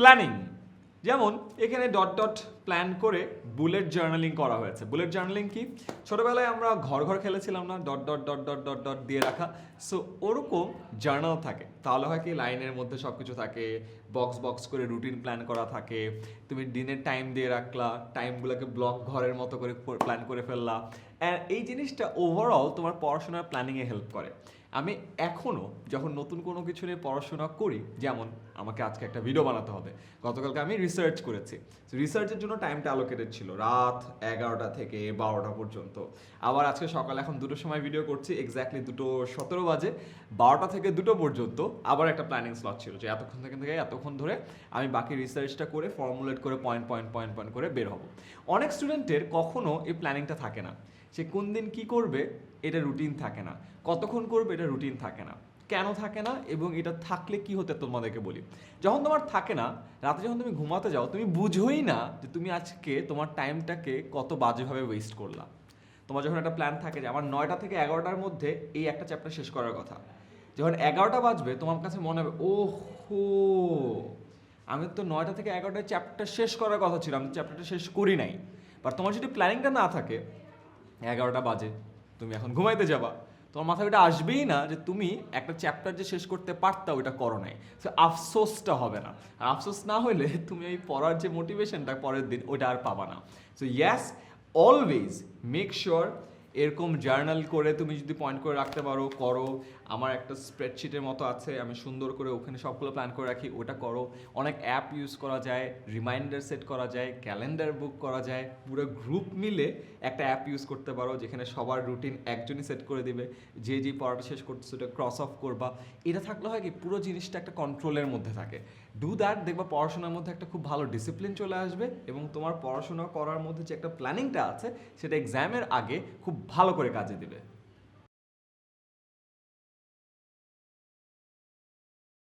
Planning যেমন এখানে dot dot plan করে বুলেট জার্নালিং করা হয়েছে। বুলেট জার্নালিং কি? ছোটবেলায় আমরা ঘর ঘর খেলেছিলাম না dot dot dot dot dot dot দিয়ে রাখা। সো ওরকম জার্নাল থাকে। তাহলে হয় কি, লাইনের মধ্যে সব কিছু থাকে বক্স বক্স করে রুটিন প্ল্যান করা থাকে। তুমি দিনের টাইম দিয়ে রাখলা টাইমগুলোকে ব্লক ঘরের মতো করে প্ল্যান করে ফেললা। এই জিনিসটা ওভারঅল তোমার পড়াশোনার প্ল্যানিংয়ে হেল্প করে। আমি এখনও যখন নতুন কোনো কিছু নিয়ে পড়াশোনা করি, যেমন আমাকে আজকে একটা ভিডিও বানাতে হবে, গতকালকে আমি রিসার্চ করেছি। রিসার্চের জন্য টাইমটা অ্যালোকেটেড ছিল, রাত এগারোটা থেকে বারোটা পর্যন্ত। আবার আজকে সকালে এখন দুটোর সময় ভিডিও করছি এক্স্যাক্টলি দুটো সতেরো বাজে, বারোটা থেকে দুটো পর্যন্ত আবার একটা প্ল্যানিং স্লট ছিল, যে এতক্ষণ থেকে থেকে এতক্ষণ ধরে আমি বাকি রিসার্চটা করে ফর্মুলেট করে পয়েন্ট পয়েন্ট পয়েন্ট পয়েন্ট করে বের হব। অনেক স্টুডেন্টের কখনো এই প্ল্যানিংটা থাকে না। সে কোন দিন কি করবে, এটা রুটিন থাকে না। কতক্ষণ করবে, এটা রুটিন থাকে না। কেন থাকে না এবং এটা থাকলে কি হতে তোমাদেরকে বলি। যখন তোমার থাকে না, রাতে যখন তুমি ঘুমাতে যাও, তুমি বুঝোই না যে তুমি আজকে তোমার টাইমটাকে কত বাজেভাবে ওয়েস্ট করলা। তোমার যখন একটা প্ল্যান থাকে যে আমার নয়টা থেকে এগারোটার মধ্যে এই একটা চ্যাপ্টার শেষ করার কথা। যখন এগারোটা বাজবে, তোমার কাছে মনে হবে ও হো আমি তো নয়টা থেকে এগারোটায় চ্যাপ্টার শেষ করার কথা ছিল আমি চ্যাপ্টারটা শেষ করি নাই। বাট তোমার যদি প্ল্যানিংটা না থাকে এগারোটা বাজে, তুমি এখন ঘুমাইতে যাবা। তোমার মাথায় ওটা আসবেই না যে তুমি একটা চ্যাপ্টার যে শেষ করতে পারতা ওটা করো নাই। সো আফসোসটা হবে না। আর আফসোস না হলে তুমি ওই পড়ার যে মোটিভেশনটা পরের দিন ওটা আর পাবা না। So yes always make sure এরকম জার্নাল করে তুমি যদি পয়েন্ট করে রাখতে পারো, করো। আমার একটা স্প্রেডশিটের মতো আছে, আমি সুন্দর করে ওখানে সবগুলো প্ল্যান করে রাখি, ওটা করো। অনেক অ্যাপ ইউজ করা যায় রিমাইন্ডার সেট করা যায় ক্যালেন্ডার বুক করা যায়, পুরো গ্রুপ মিলে একটা অ্যাপ ইউজ করতে পারো, যেখানে সবার রুটিন একজনই সেট করে দিবে। যে যে পড়াটা শেষ করতেছে, ওটা ক্রস অফ করবা। এটা থাকলে হয় কি, পুরো জিনিসটা একটা কন্ট্রোলের মধ্যে থাকে। ডু দ্যাট দেখবা পড়াশোনার মধ্যে একটা খুব ভালো ডিসিপ্লিন চলে আসবে এবং তোমার পড়াশোনা করার মধ্যে যে একটা প্ল্যানিংটা আছে, সেটা এক্সামের আগে খুব ভালো করে কাজে দিবে।